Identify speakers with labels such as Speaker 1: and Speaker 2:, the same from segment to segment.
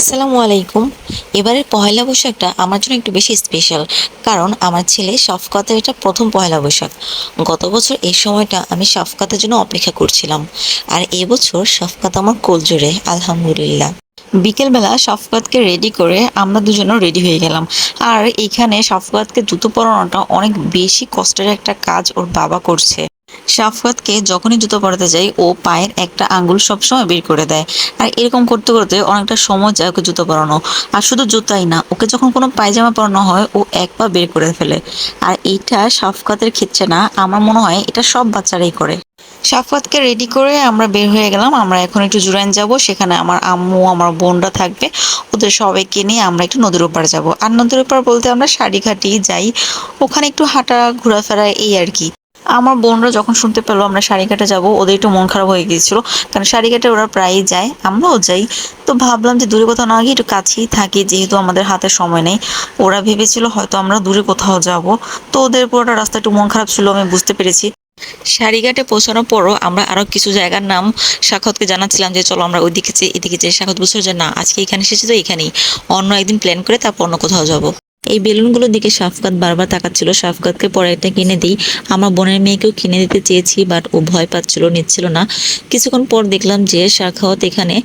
Speaker 1: আসসালামু আলাইকুম। এবারের পহেলা বৈশাখটা আমার জন্য একটু বেশি স্পেশাল কারণ আমার ছেলে শফকাতের এটা প্রথম পহেলা বৈশাখ। গত বছর এই সময়টা আমি শফকাতের জন্য অপেক্ষা করছিলাম। আর এবছর শফকাত আমার কোল জুড়ে আলহামদুলিল্লাহ। বিকেলবেলা শফকাতকে রেডি করে আমরা দুজনও রেডি হয়ে গেলাম। আর এখানে শফকাতকে জুতো পরানোটা অনেক বেশি কষ্টের একটা কাজ ওর বাবা করছে। শাফকাতকে যখনই জুতো পরাতে যাই, ও পায়ের একটা আঙ্গুল সবসময় বের করে দেয়। আর এরকম করতে করতে অনেকটা সময় যায় ওকে জুতো পরানো। আর শুধু জুতাই না, ওকে যখন কোনো পায়জামা পরানো হয়, ও এক পা বের করে ফেলে। আর এইটা শাফকাতের ক্ষেত্রে না, আমার মনে হয় এটা সব বাচ্চারাই করে। শাফকাতকে রেডি করে আমরা বের হয়ে গেলাম, আমরা এখন একটু জুরাইন যাব, সেখানে আমার আম্মু, আমার বোনরা থাকবে। ওদের সবাইকে নিয়ে আমরা একটু নদীর ওপার যাব। আর নদীর ওপার বলতে আমরা শাড়িঘাটি যাই, ওখানে একটু হাঁটা ঘোরাফেরা এই আর কি। আমার বোনরা যখন শুনতে পেল আমরা শাড়িঘাটে যাব, ওদের একটু মন খারাপ হয়ে গিয়েছিল। কারণ শাড়িঘাটে ওরা প্রায়ই যায়, আমরাও যাই। তো ভাবলাম যে দূরে কোথাও না গিয়ে একটু কাছেই থাকি, যেহেতু আমাদের হাতে সময় নেই। ওরা ভেবেছিল হয়তো আমরা দূরে কোথাও যাব। তো ওদের পুরোটা রাস্তা একটু মন খারাপ ছিল, আমি বুঝতে পেরেছি। শাড়িঘাটে পৌঁছানোর পরও আমরা আরও কিছু জায়গার নাম সাক্ষাৎকে জানাচ্ছিলাম যে, চলো আমরা ওইদিকে এদিকে যে সাক্ষাৎ বুঝছ যে, না, আজকে এখানে এসেছি তো এখানেই। অন্য একদিন প্ল্যান করে তারপর অন্য কোথাও যাব। এই বেলুনগুলোর দিকে সাফকাত বারবার তাকাচ্ছিল। সাফকাতকে পরে একটা কিনে দিই। আমার বোনের মেয়েকেও কিনে দিতে চেয়েছি বাট ও ভয় পাচ্ছিল, নিচ্ছিল না। কিছুক্ষণ পর দেখলাম যে শাখাওয়াত এখানে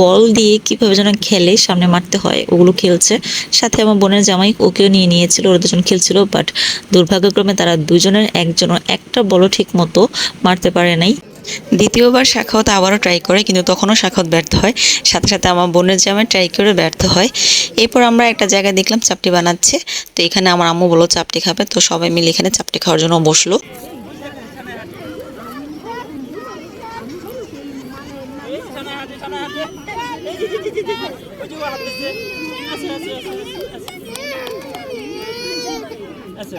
Speaker 1: বল দিয়ে কীভাবে যেন খেলে সামনে মারতে হয়, ওগুলো খেলছে। সাথে আমার বোনের জামাই ওকেও নিয়ে নিয়েছিল, ওরা দুজন খেলছিল বাট দুর্ভাগ্যক্রমে তারা দুজনের একজনও একটা বলও ঠিক মতো মারতে পারে নাই। দ্বিতীয়বার শাখাওয়াত আবারও ট্রাই করে কিন্তু তখনও শাখাওয়াত ব্যর্থ হয় সাথে সাথে আমার বোনের জামাই ট্রাই করে ব্যর্থ হয় এরপর আমরা একটা জায়গায় দেখলাম চাপটি বানাচ্ছে তো এখানে আমার আম্মু বলল চাপটি খাবে তো সবাই মিলে এখানে চাপটি খাওয়ার জন্য বসল
Speaker 2: আচ্ছা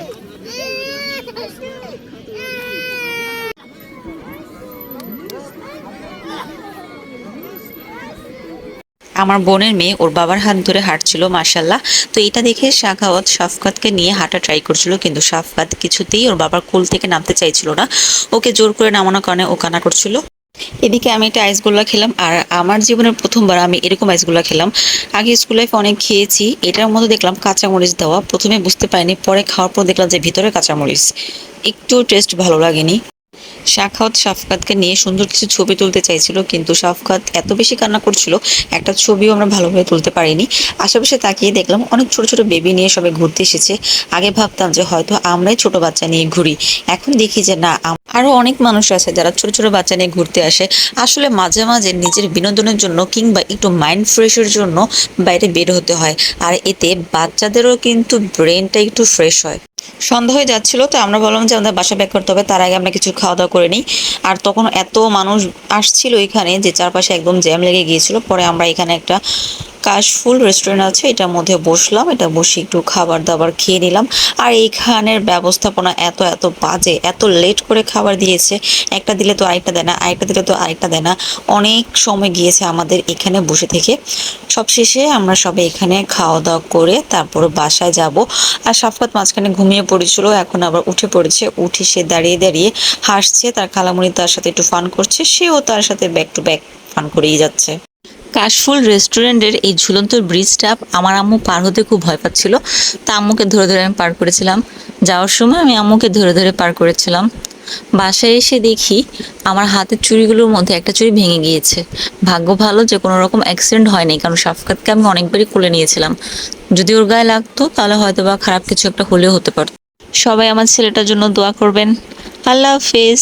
Speaker 1: আমার বোনের মেয়ে ওর বাবার হাত ধরে হাঁটছিল মার্শাল্লাহ তো এটা দেখে শাখাওয়াত শাফকাতকে নিয়ে হাঁটা ট্রাই করছিল, কিন্তু শাফকাত কিছুতেই ওর বাবার কোল থেকে নামতে চাইছিল না। ওকে জোর করে নামানোর কারণে ও কানা করছিল। এদিকে আমি একটা আইসগোল্লা খেলাম, আর আমার জীবনের প্রথমবার আমি এরকম আইসগোল্লা খেলাম। আগে স্কুল লাইফে অনেক খেয়েছি, এটার মধ্যে দেখলাম কাঁচামরিচ দেওয়া। প্রথমে বুঝতে পারিনি, পরে খাওয়ার পর দেখলাম যে ভিতরে কাঁচামরিচ। একটু টেস্ট ভালো লাগেনি। শাখাওয়াত শাফকাতকে নিয়ে সুন্দর কিছু ছবি তুলতে চাইছিল, কিন্তু শাফকাত এত বেশি কান্না করছিল, একটা ছবিও আমরা ভালোভাবে তুলতে পারিনি। আশেপাশে তাকিয়ে দেখলাম অনেক ছোট ছোট বেবি নিয়ে সবাই ঘুরতে এসেছে। আগে ভাবতাম যে হয়তো আমরাই ছোট বাচ্চা নিয়ে ঘুরি। এখন দেখি যে না আম- আরও অনেক মানুষ আছে যারা ছোট ছোট বাচ্চা নিয়ে ঘুরতে আসে। আসলে মাঝে মাঝে নিজের বিনোদনের জন্য কিংবা একটু মাইন্ড ফ্রেশের জন্য বাইরে বের হতে হয়। আর এতে বাচ্চাদেরও কিন্তু ব্রেনটা একটু ফ্রেশ হয়। সন্ধ্যা হয়ে যাচ্ছিল, তো আমরা বললাম যে আমাদের বাসা ব্যাক করতে হবে, তার আগে আমরা কিছু খাওয়া দাওয়া করে নিই। আর তখন এত মানুষ আসছিল এখানে যে চারপাশে একদম জ্যাম লেগে গিয়েছিল, পরে আমরা এখানে একটা কাশফুল রেস্টুরেন্ট আছে, এটার মধ্যে বসলাম, এটা বসে একটু খাবার দাবার খেয়ে নিলাম। আর এইখানের ব্যবস্থাপনা এত এত বাজে, এত লেট করে খাবার দিয়েছে। একটা দিলে তো আরেকটা দেয় না, আরেকটা দিলে তো আরেকটা দেয় না। অনেক সময় গিয়েছে আমাদের এখানে বসে থেকে। সবশেষে আমরা সবাই এখানে খাওয়া দাওয়া করে তারপরে বাসায় যাব। আর সাফকাত মাঝখানে ঘুমিয়ে পড়েছিল, এখন আবার উঠে পড়েছে। উঠে সে দাঁড়িয়ে দাঁড়িয়ে হাসছে, তার খালামুনি তার সাথে একটু ফান করছে, সেও তার সাথে ব্যাক টু ব্যাক ফান করেই যাচ্ছে। কাশফুল রেস্টুরেন্টের এই ঝুলন্ত ব্রিজটা আমার আম্মু পার হতে খুব ভয় পাচ্ছিল। তা আম্মুকে ধরে ধরে আমি পার করেছিলাম। যাওয়ার সময় আমি আম্মুকে ধরে ধরে পার করেছিলাম। বাসায় এসে দেখি আমার হাতের চুড়িগুলোর মধ্যে একটা চুড়ি ভেঙে গিয়েছে। ভাগ্য ভালো যে কোনো রকম অ্যাক্সিডেন্ট হয়নি কারণ শাফকাতকে আমি অনেকবারই কোলে নিয়েছিলাম। যদি ওর গায়ে লাগতো, তাহলে হয়তো বা খারাপ কিছু একটা হলেও হতে পারত। সবাই আমার ছেলেটার জন্য দোয়া করবেন। আল্লাহ হাফেজ।